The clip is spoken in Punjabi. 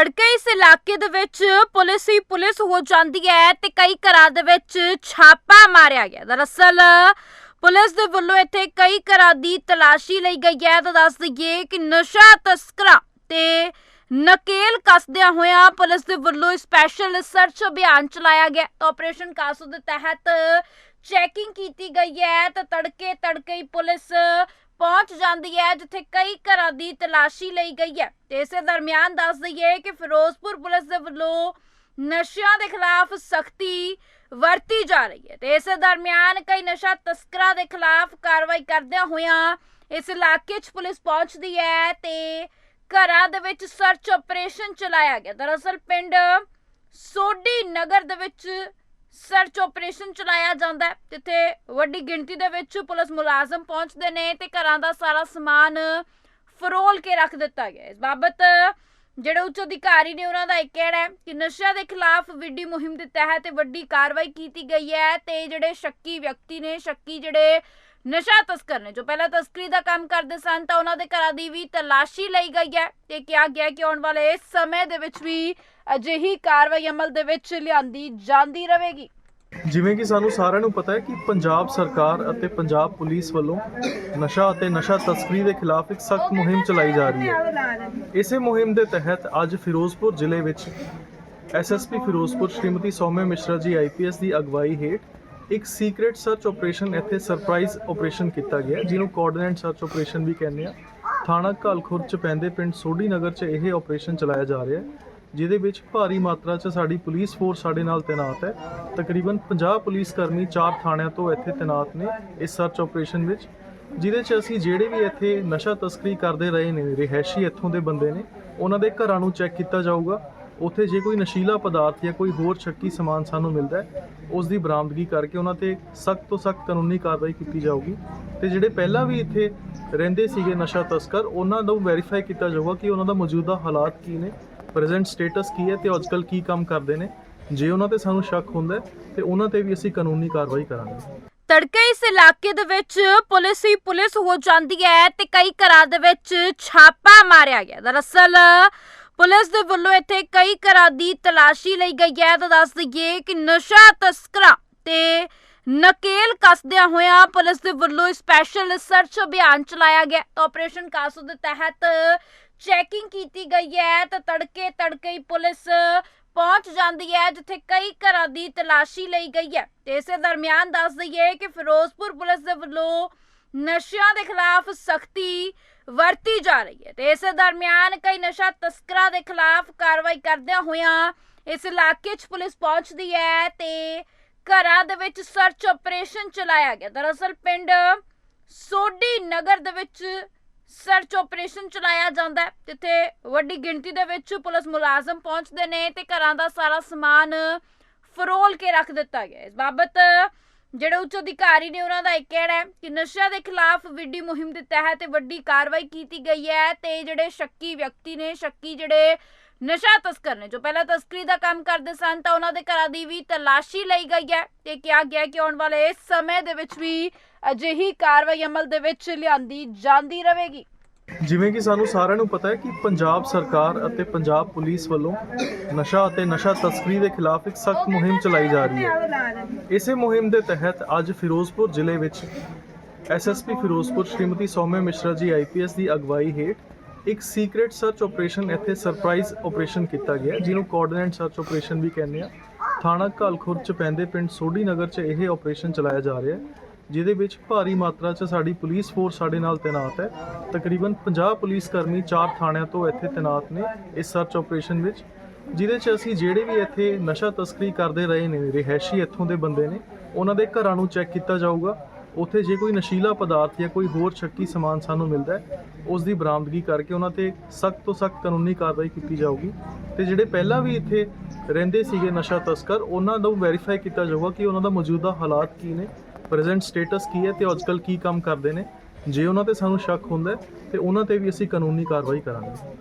ਤੜਕੇ ਇਸ ਇਲਾਕੇ ਦੇ ਵਿੱਚ ਪੁਲਿਸ ਹੀ ਪੁਲਿਸ ਹੋ ਜਾਂਦੀ ਹੈ ਤੇ ਕਈ ਘਰਾਂ ਦੇ ਵਿੱਚ ਛਾਪਾ ਮਾਰਿਆ ਗਿਆ। ਦਰਅਸਲ ਪੁਲਿਸ ਦੇ ਵੱਲੋਂ ਇੱਥੇ ਕਈ ਘਰਾਂ ਦੀ ਤਲਾਸ਼ੀ ਲਈ ਗਈ ਹੈ। ਤਾਂ ਦੱਸ ਦਈਏ ਕਿ ਨਸ਼ਾ ਤਸਕਰਾਂ ਤੇ ਨਕੇਲ ਕਸਦਿਆਂ ਹੋਇਆ ਪੁਲਿਸ ਦੇ ਵੱਲੋਂ ਸਪੈਸ਼ਲ ਸਰਚ ਅਭਿਆਨ ਚਲਾਇਆ ਗਿਆ। ਤਾਂ ਆਪਰੇਸ਼ਨ ਕਾਸੋ ਦੇ ਤਹਿਤ ਚੈਕਿੰਗ ਕੀਤੀ ਗਈ ਹੈ ਤਾਂ ਤੜਕੇ ਤੜਕੇ ਹੀ ਪੁਲਿਸ ਪਹੁੰਚ ਜਾਂਦੀ ਹੈ, ਜਿੱਥੇ ਕਈ ਘਰਾਂ ਦੀ ਤਲਾਸ਼ੀ ਲਈ ਗਈ ਹੈ। ਤੇ ਇਸੇ ਦਰਮਿਆਨ ਦੱਸ ਦਈਏ ਕਿ ਫਿਰੋਜ਼ਪੁਰ ਪੁਲਿਸ ਦੇ ਵੱਲੋਂ ਨਸ਼ਿਆਂ ਦੇ ਖਿਲਾਫ ਸਖਤੀ ਵਰਤੀ ਜਾ ਰਹੀ ਹੈ। ਤੇ ਇਸੇ ਦਰਮਿਆਨ ਕਈ ਨਸ਼ਾ ਤਸਕਰਾਂ ਦੇ ਖਿਲਾਫ ਕਾਰਵਾਈ ਕਰਦਿਆਂ ਹੋਇਆਂ ਇਸ ਇਲਾਕੇ 'ਚ ਪੁਲਿਸ ਪਹੁੰਚਦੀ ਹੈ ਤੇ ਘਰਾਂ ਦੇ ਵਿੱਚ ਸਰਚ ਆਪਰੇਸ਼ਨ ਚਲਾਇਆ ਗਿਆ। ਦਰਅਸਲ ਪਿੰਡ ਸੋਢੀ ਨਗਰ ਦੇ ਵਿੱਚ ਸਰਚ ਆਪਰੇਸ਼ਨ ਚਲਾਇਆ ਜਾਂਦਾ ਹੈ, ਜਿੱਥੇ ਵੱਡੀ ਗਿਣਤੀ ਦੇ ਵਿੱਚ ਪੁਲਿਸ ਮੁਲਾਜ਼ਮ ਪਹੁੰਚਦੇ ਨੇ ਤੇ ਘਰਾਂ ਦਾ ਸਾਰਾ ਸਮਾਨ ਫਰੋਲ ਕੇ ਰੱਖ ਦਿੱਤਾ ਗਿਆ ਇਸ ਬਾਬਤ ਜਿਹੜੇ ਉੱਚ ਅਧਿਕਾਰੀ ਨੇ ਉਹਨਾਂ ਦਾ ਇਹ ਕਹਿਣਾ ਹੈ ਕਿ ਨਸ਼ਿਆਂ ਦੇ ਖਿਲਾਫ ਵਿੱਢੀ ਮੁਹਿੰਮ ਦੇ ਤਹਿਤ ਵੱਡੀ ਕਾਰਵਾਈ ਕੀਤੀ ਗਈ ਹੈ ਤੇ ਜਿਹੜੇ ਸ਼ੱਕੀ ਵਿਅਕਤੀ ਨੇ, ਸ਼ੱਕੀ ਜਿਹੜੇ ਨਸ਼ਾ ਤਸਕਰ ਨੇ, ਜੋ ਪਹਿਲਾਂ ਤਸਕਰੀ ਦਾ ਕੰਮ ਕਰਦੇ ਸਨ, ਤਾਂ ਉਹਨਾਂ ਦੇ ਘਰਾਂ ਦੀ ਵੀ ਤਲਾਸ਼ੀ ਲਈ ਗਈ ਹੈ ਤੇ ਕਿਹਾ ਗਿਆ ਕਿ ਆਉਣ ਵਾਲੇ ਸਮੇਂ ਦੇ ਵਿੱਚ ਵੀ ਅਜਿਹੀ ਕਾਰਵਾਈ ਅਮਲ ਦੇ ਵਿੱਚ ਲਿਆਂਦੀ ਜਾਂਦੀ ਰਹੇਗੀ। ਜਿਵੇਂ ਕਿ ਸਾਨੂੰ ਸਾਰਿਆਂ ਨੂੰ ਪਤਾ ਹੈ ਕਿ ਪੰਜਾਬ ਸਰਕਾਰ ਅਤੇ ਪੰਜਾਬ ਪੁਲਿਸ ਵੱਲੋਂ ਨਸ਼ਾ ਅਤੇ ਨਸ਼ਾ ਤਸਕਰੀ ਦੇ ਖਿਲਾਫ ਇੱਕ ਸਖਤ ਮੁਹਿੰਮ ਚਲਾਈ ਜਾ ਰਹੀ ਹੈ। ਇਸੇ ਮੁਹਿੰਮ ਦੇ ਤਹਿਤ ਅੱਜ ਫਿਰੋਜ਼ਪੁਰ ਜ਼ਿਲ੍ਹੇ ਵਿੱਚ ਐਸਐਸਪੀ ਫਿਰੋਜ਼ਪੁਰ ਸ਼੍ਰੀਮਤੀ ਸੌਮਿਆ ਮਿਸ਼ਰਾ ਜੀ ਆਈਪੀਐਸ ਦੀ ਅਗਵਾਈ ਹੇਠ ਇੱਕ ਸੀਕ੍ਰੀਟ ਸਰਚ ਆਪਰੇਸ਼ਨ ਇੱਥੇ ਸਰਪ੍ਰਾਈਜ਼ ਆਪਰੇਸ਼ਨ ਕੀਤਾ ਗਿਆ ਜਿਹਨੂੰ ਕੋਆਰਡੀਨੇਟ ਸਰਚ ਆਪਰੇਸ਼ਨ ਵੀ ਕਹਿੰਦੇ ਆ। ਥਾਣਾ ਘਲਖੁਰ ਚ ਪੈਂਦੇ ਪਿੰਡ ਸੋਢੀ ਨਗਰ ਚ ਇਹ ਆਪਰੇਸ਼ਨ ਚਲਾਇਆ ਜਾ ਰਿਹਾ ਹੈ। ਜਿਹਦੇ ਵਿੱਚ ਭਾਰੀ ਮਾਤਰਾ 'ਚ ਸਾਡੀ ਪੁਲਿਸ ਫੋਰਸ ਸਾਡੇ ਨਾਲ ਤੈਨਾਤ ਹੈ। ਤਕਰੀਬਨ 50 ਪੁਲਿਸ ਕਰਮੀ ਚਾਰ ਥਾਣਿਆਂ ਤੋਂ ਇੱਥੇ ਤੈਨਾਤ ਨੇ ਇਸ ਸਰਚ ਆਪਰੇਸ਼ਨ ਵਿੱਚ, ਜਿਹਦੇ 'ਚ ਅਸੀਂ ਜਿਹੜੇ ਵੀ ਇੱਥੇ ਨਸ਼ਾ ਤਸਕਰੀ ਕਰਦੇ ਰਹੇ ਨੇ, ਰਿਹਾਇਸ਼ੀ ਇੱਥੋਂ ਦੇ ਬੰਦੇ ਨੇ, ਉਹਨਾਂ ਦੇ ਘਰਾਂ ਨੂੰ ਚੈੱਕ ਕੀਤਾ ਜਾਊਗਾ। ਉੱਥੇ ਜੇ ਕੋਈ ਨਸ਼ੀਲਾ ਪਦਾਰਥ ਜਾਂ ਕੋਈ ਹੋਰ ਸ਼ੱਕੀ ਸਮਾਨ ਸਾਨੂੰ ਮਿਲਦਾ ਹੈ, ਉਸ ਦੀ ਬਰਾਮਦਗੀ ਕਰਕੇ ਉਹਨਾਂ ਤੇ ਸਖਤ ਤੋਂ ਸਖਤ ਕਾਨੂੰਨੀ ਕਾਰਵਾਈ ਕੀਤੀ ਜਾਊਗੀ। ਤੇ ਜਿਹੜੇ ਪਹਿਲਾਂ ਵੀ ਇੱਥੇ ਰਹਿੰਦੇ ਸੀਗੇ ਨਸ਼ਾ ਤਸਕਰ, ਉਹਨਾਂ ਨੂੰ ਵੈਰੀਫਾਈ ਕੀਤਾ ਜਾਊਗਾ ਕਿ ਉਹਨਾਂ ਦਾ ਮੌਜੂਦਾ ਹਾਲਾਤ ਕੀ ਨੇ। ਪ੍ਰੈਜ਼ੈਂਟ ਸਟੇਟਸ ਕੀ ਹੈ ਤੇ ਅੱਜਕੱਲ ਕੀ ਕੰਮ ਕਰਦੇ ਨੇ? ਜੇ ਉਹਨਾਂ ਤੇ ਸਾਨੂੰ ਸ਼ੱਕ ਹੁੰਦਾ ਤੇ ਉਹਨਾਂ ਤੇ ਵੀ ਅਸੀਂ ਕਾਨੂੰਨੀ ਕਾਰਵਾਈ ਕਰਾਂਗੇ। ਤੜਕੇ ਇਸ ਇਲਾਕੇ ਦੇ ਵਿੱਚ ਪੁਲਿਸ ਹੀ ਪੁਲਿਸ ਹੋ ਜਾਂਦੀ ਹੈ ਤੇ ਕਈ ਘਰਾਂ ਦੇ ਵਿੱਚ ਛਾਪਾ ਮਾਰਿਆ ਗਿਆ। ਦਰਅਸਲ, ਪੁਲਿਸ ਦੇ ਵੱਲੋਂ ਇੱਥੇ ਕਈ ਘਰਾਂ ਦੀ ਤਲਾਸ਼ੀ ਲਈ ਗਈ ਹੈ। ਤਾਂ ਦੱਸ ਦਈਏ ਕਿ ਨਸ਼ਾ ਤਸਕਰਾਂ ਤੇ ਨਕੇਲ ਕਸਦਿਆਂ ਹੋਇਆਂ ਪੁਲਿਸ ਦੇ ਵੱਲੋਂ ਸਪੈਸ਼ਲ ਸਰਚ ਅਭਿਆਨ ਚਲਾਇਆ ਗਿਆ। ਆਪਰੇਸ਼ਨ ਕਾਸੋ ਦੇ ਤਹਿਤ ਚੈਕਿੰਗ ਕੀਤੀ ਗਈ ਹੈ ਤਾਂ ਤੜਕੇ ਤੜਕੇ ਹੀ ਪੁਲਿਸ ਪਹੁੰਚ ਜਾਂਦੀ ਹੈ, ਜਿੱਥੇ ਕਈ ਘਰਾਂ ਦੀ ਤਲਾਸ਼ੀ ਲਈ ਗਈ ਹੈ। ਤੇ ਇਸੇ ਦਰਮਿਆਨ ਦੱਸ ਦਈਏ ਕਿ ਫਿਰੋਜ਼ਪੁਰ ਪੁਲਿਸ ਦੇ ਵੱਲੋਂ ਨਸ਼ਿਆਂ ਦੇ ਖਿਲਾਫ ਸਖਤੀ ਵਰਤੀ ਜਾ ਰਹੀ ਹੈ। ਤੇ ਇਸੇ ਦਰਮਿਆਨ ਕਈ ਨਸ਼ਾ ਤਸਕਰਾਂ ਦੇ ਖਿਲਾਫ ਕਾਰਵਾਈ ਕਰਦਿਆਂ ਹੋਇਆਂ ਇਸ ਇਲਾਕੇ 'ਚ ਪੁਲਿਸ ਪਹੁੰਚਦੀ ਹੈ ਤੇ ਘਰਾਂ ਦੇ ਵਿੱਚ ਸਰਚ ਆਪਰੇਸ਼ਨ ਚਲਾਇਆ ਗਿਆ। ਦਰਅਸਲ ਪਿੰਡ ਸੋਢੀ ਨਗਰ ਦੇ ਵਿੱਚ ਸਰਚ ਆਪਰੇਸ਼ਨ ਚਲਾਇਆ ਜਾਂਦਾ ਹੈ, ਜਿੱਥੇ ਵੱਡੀ ਗਿਣਤੀ ਦੇ ਵਿੱਚ ਪੁਲਿਸ ਮੁਲਾਜ਼ਮ ਪਹੁੰਚਦੇ ਨੇ ਤੇ ਘਰਾਂ ਦਾ ਸਾਰਾ ਸਮਾਨ ਫਰੋਲ ਕੇ ਰੱਖ ਦਿੱਤਾ ਗਿਆ ਇਸ ਬਾਬਤ ਜਿਹੜੇ ਉੱਚ ਅਧਿਕਾਰੀ ਨੇ ਉਹਨਾਂ ਦਾ ਇਹ ਕਹਿਣਾ ਹੈ ਕਿ ਨਸ਼ਿਆਂ ਦੇ ਖਿਲਾਫ ਵਿੱਢੀ ਮੁਹਿੰਮ ਦੇ ਤਹਿਤ ਵੱਡੀ ਕਾਰਵਾਈ ਕੀਤੀ ਗਈ ਹੈ ਤੇ ਜਿਹੜੇ ਸ਼ੱਕੀ ਵਿਅਕਤੀ ਨੇ, ਸ਼ੱਕੀ ਜਿਹੜੇ ਨਸ਼ਾ ਤਸਕਰ ਨੇ, ਜੋ ਪਹਿਲਾਂ ਤਸਕਰੀ ਦਾ ਕੰਮ ਕਰਦੇ ਸਨ, ਤਾਂ ਉਹਨਾਂ ਦੇ ਘਰਾਂ ਦੀ ਵੀ ਤਲਾਸ਼ੀ ਲਈ ਗਈ ਹੈ ਤੇ ਕਿਹਾ ਗਿਆ ਕਿ ਆਉਣ ਵਾਲੇ ਸਮੇਂ ਦੇ ਵਿੱਚ ਵੀ ਅਜਿਹੀ ਕਾਰਵਾਈ ਅਮਲ ਦੇ ਵਿੱਚ ਲਿਆਂਦੀ ਜਾਂਦੀ ਰਹੇਗੀ। ਜਿਵੇਂ ਕਿ ਸਾਨੂੰ ਸਾਰਿਆਂ ਨੂੰ ਪਤਾ ਹੈ ਕਿ ਪੰਜਾਬ ਸਰਕਾਰ ਅਤੇ ਪੰਜਾਬ ਪੁਲਿਸ ਵੱਲੋਂ ਨਸ਼ਾ ਅਤੇ ਨਸ਼ਾ ਤਸਕਰੀ ਦੇ ਖਿਲਾਫ ਇੱਕ ਸਖਤ ਮੁਹਿੰਮ ਚਲਾਈ ਜਾ ਰਹੀ ਹੈ। ਇਸੇ ਮੁਹਿੰਮ ਦੇ ਤਹਿਤ ਅੱਜ ਫਿਰੋਜ਼ਪੁਰ ਜ਼ਿਲ੍ਹੇ ਵਿੱਚ ਐਸਐਸਪੀ ਫਿਰੋਜ਼ਪੁਰ ਸ਼੍ਰੀਮਤੀ ਸੌਮਿਆ ਮਿਸ਼ਰਾ ਜੀ ਆਈਪੀਐਸ ਦੀ ਅਗਵਾਈ ਹੇਠ ਇੱਕ ਸੀਕ੍ਰੀਟ ਸਰਚ ਆਪਰੇਸ਼ਨ ਇੱਥੇ ਸਰਪ੍ਰਾਈਜ਼ ਆਪਰੇਸ਼ਨ ਕੀਤਾ ਗਿਆ ਜਿਹਨੂੰ ਕੋਆਰਡੀਨੇਟ ਸਰਚ ਆਪਰੇਸ਼ਨ ਵੀ ਕਹਿੰਦੇ ਆ। ਥਾਣਾ ਘਲਖੁਰ ਚ ਪੈਂਦੇ ਪਿੰਡ ਸੋਢੀ ਨਗਰ ਚ ਇਹ ਆਪਰੇਸ਼ਨ ਚਲਾਇਆ ਜਾ ਰਿਹਾ ਹੈ, ਜਿਹਦੇ ਵਿੱਚ ਭਾਰੀ ਮਾਤਰਾ 'ਚ ਸਾਡੀ ਪੁਲਿਸ ਫੋਰਸ ਸਾਡੇ ਨਾਲ ਤੈਨਾਤ ਹੈ। ਤਕਰੀਬਨ 50 ਪੁਲਿਸ ਕਰਮੀ ਚਾਰ ਥਾਣਿਆਂ ਤੋਂ ਇੱਥੇ ਤੈਨਾਤ ਨੇ ਇਸ ਸਰਚ ਆਪਰੇਸ਼ਨ ਵਿੱਚ, ਜਿਹਦੇ 'ਚ ਅਸੀਂ ਜਿਹੜੇ ਵੀ ਇੱਥੇ ਨਸ਼ਾ ਤਸਕਰੀ ਕਰਦੇ ਰਹੇ ਨੇ, ਰਿਹਾਇਸ਼ੀ ਇੱਥੋਂ ਦੇ ਬੰਦੇ ਨੇ, ਉਹਨਾਂ ਦੇ ਘਰਾਂ ਨੂੰ ਚੈੱਕ ਕੀਤਾ ਜਾਊਗਾ। ਉੱਥੇ ਜੇ ਕੋਈ ਨਸ਼ੀਲਾ ਪਦਾਰਥ ਜਾਂ ਕੋਈ ਹੋਰ ਸ਼ੱਕੀ ਸਮਾਨ ਸਾਨੂੰ ਮਿਲਦਾ ਹੈ, ਉਸ ਦੀ ਬਰਾਮਦਗੀ ਕਰਕੇ ਉਹਨਾਂ ਤੇ ਸਖਤ ਤੋਂ ਸਖਤ ਕਾਨੂੰਨੀ ਕਾਰਵਾਈ ਕੀਤੀ ਜਾਊਗੀ। ਤੇ ਜਿਹੜੇ ਪਹਿਲਾਂ ਵੀ ਇੱਥੇ ਰਹਿੰਦੇ ਸੀਗੇ ਨਸ਼ਾ ਤਸਕਰ, ਉਹਨਾਂ ਨੂੰ ਵੈਰੀਫਾਈ ਕੀਤਾ ਜਾਊਗਾ ਕਿ ਉਹਨਾਂ ਦਾ ਮੌਜੂਦਾ ਹਾਲਾਤ ਕੀ ਨੇ ਪ੍ਰੈਜ਼ੈਂਟ ਸਟੇਟਸ ਕੀ ਹੈ ਤੇ ਅੱਜਕੱਲ ਕੀ ਕੰਮ ਕਰਦੇ ਨੇ। ਜੇ ਉਹਨਾਂ ਤੇ ਸਾਨੂੰ ਸ਼ੱਕ ਹੁੰਦਾ ਹੈ, ਤੇ ਉਹਨਾਂ ਤੇ ਵੀ ਅਸੀਂ ਕਾਨੂੰਨੀ ਕਾਰਵਾਈ ਕਰਾਂਗੇ।